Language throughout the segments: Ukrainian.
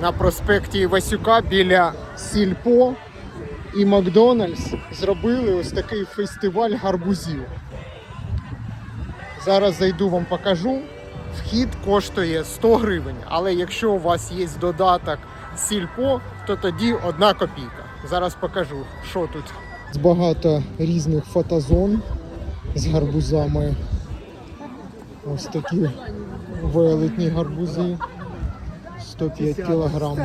На проспекті Васюка біля Сільпо і Макдональдс зробили ось такий фестиваль гарбузів. Зараз зайду вам покажу. Вхід коштує 100 гривень, але якщо у вас є додаток Сільпо, то тоді одна копійка. Зараз покажу, що тут. Багато різних фотозон з гарбузами. Ось такі велетні гарбузи. 105 кілограм.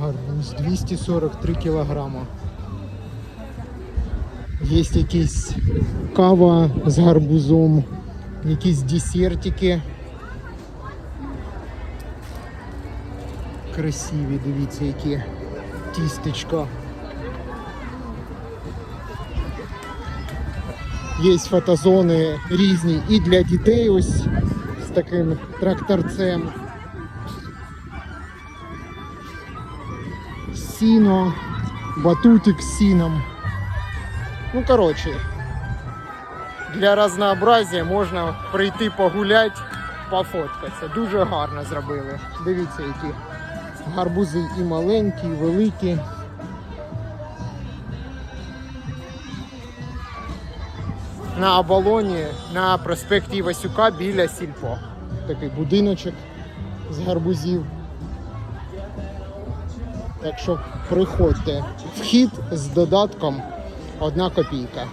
Гарбуз 243 кілограма. Є якісь кава з гарбузом, якісь десертики. Красиві, дивіться, які тістечка. Є фотозони різні і для дітей ось таким тракторцем. Сіно, батутик з сіном. Ну, коротше, для разнообразия можна прийти погуляти, пофоткатися. Дуже гарно зробили. Дивіться, які гарбузи і маленькі, і великі. На оболоні на проспекті Івасюка біля Сільпо. Такий будиночок з гарбузів. Так що приходьте. Вхід з додатком одна копійка.